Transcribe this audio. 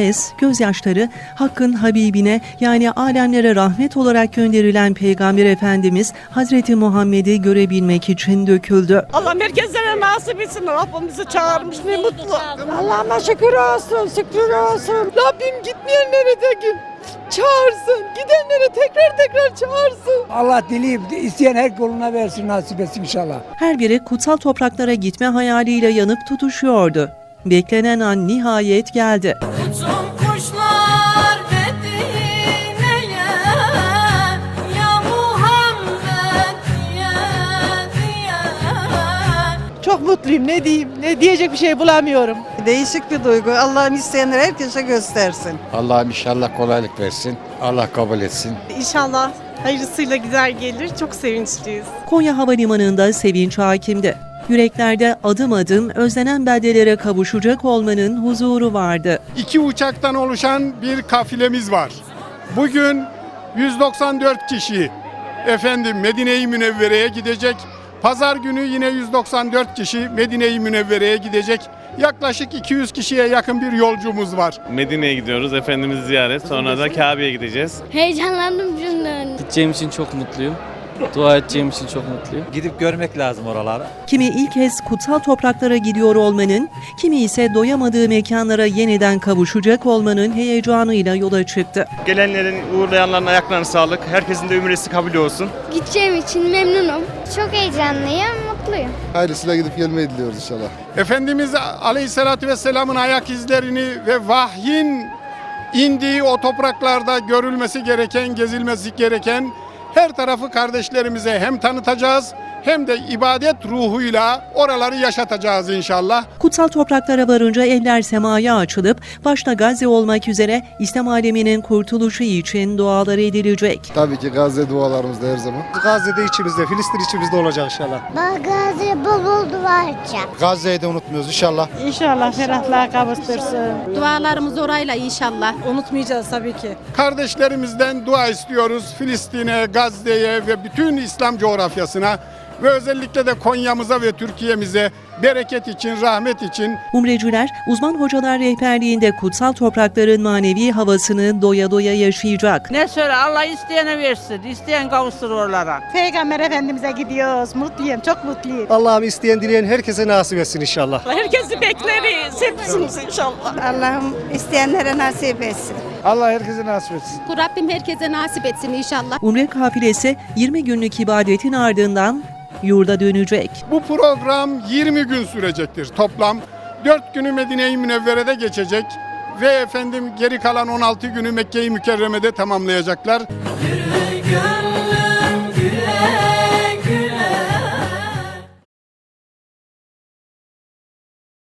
kez gözyaşları Hakk'ın Habibine yani alemlere rahmet olarak gönderilen Peygamber Efendimiz Hazreti Muhammed'i görebilmek için döküldü. Allah merkezlere nasip etsin. Rabbimizi çağırmış ne mutlu. Allah'ıma şükür olsun, şükür olsun. Rabbim gitmeyenleri de git- çağırsın. Gidenleri tekrar tekrar çağırsın. Allah dileyip isteyen her koluna versin nasip etsin inşallah. Her biri kutsal topraklara gitme hayaliyle yanıp tutuşuyordu. Beklenen an nihayet geldi. Çok mutluyum ne diyeyim ne diyecek bir şey bulamıyorum. Değişik bir duygu. Allah'ım isteyenler herkese göstersin. Allah'ım inşallah kolaylık versin. Allah kabul etsin. İnşallah hayırlısıyla gider gelir. Çok sevinçliyiz. Konya Havalimanı'nda sevinç hakimdi. Yüreklerde adım adım özlenen beldelere kavuşacak olmanın huzuru vardı. iki uçaktan oluşan bir kafilemiz var. Bugün 194 kişi efendim Medine-i Münevvere'ye gidecek. Pazar günü yine 194 kişi Medine-i Münevvere'ye gidecek. Yaklaşık 200 kişiye yakın bir yolcumuz var. Medine'ye gidiyoruz. Efendimiz'i ziyaret. Sonra da Kabe'ye gideceğiz. Heyecanlandım cümlen. Gideceğim için çok mutluyum. Dua edeceğim için çok mutluyum. Gidip görmek lazım oraları. Kimi ilk kez kutsal topraklara gidiyor olmanın, kimi ise doyamadığı mekanlara yeniden kavuşacak olmanın heyecanıyla yola çıktı. Gelenlerin, uğurlayanların ayaklarına sağlık. Herkesin de ümresi kabul olsun. Gideceğim için memnunum. Çok heyecanlıyım, mutluyum. Hayırlısıyla gidip gelmeyi diliyoruz inşallah. Efendimiz Aleyhisselatü Vesselam'ın ayak izlerini ve vahyin indiği o topraklarda görülmesi gereken, gezilmesi gereken her tarafı kardeşlerimize hem tanıtacağız hem de ibadet ruhuyla oraları yaşatacağız inşallah. Kutsal topraklara varınca eller semaya açılıp başta Gazze olmak üzere İslam aleminin kurtuluşu için dualar edilecek. Tabii ki Gazze dualarımızda her zaman. Gazze'de içimizde, Filistin içimizde olacak inşallah. Bagazı bol bol dua edeceğim. Gazze'yi de unutmuyoruz inşallah. İnşallah ferahlığa kavuştursun. Dualarımız orayla inşallah. Unutmayacağız tabii ki. Kardeşlerimizden dua istiyoruz Filistin'e, Gazze'ye ve bütün İslam coğrafyasına ve özellikle de Konya'mıza ve Türkiye'mize bereket için, rahmet için Umreciler uzman hocalar rehberliğinde kutsal toprakların manevi havasını doya doya yaşayacak. Ne söyle Allah isteyene versin. İsteyen kavuştur oralara. Peygamber Efendimiz'e gidiyoruz. Mutluyum, çok mutluyum. Allah'ım isteyen dileyen herkese nasip etsin inşallah. Herkesi bekleriz. Hepsiniz inşallah. Allah'ım isteyenlere nasip etsin. Allah herkese nasip etsin. Rabbim herkese nasip etsin inşallah. Umre kafilesi 20 günlük ibadetin ardından yurda dönecek. Bu program 20 gün sürecektir toplam. 4 günü Medine-i Münevvere'de geçecek ve efendim geri kalan 16 günü Mekke-i Mükerreme'de tamamlayacaklar. Yürü gönlüm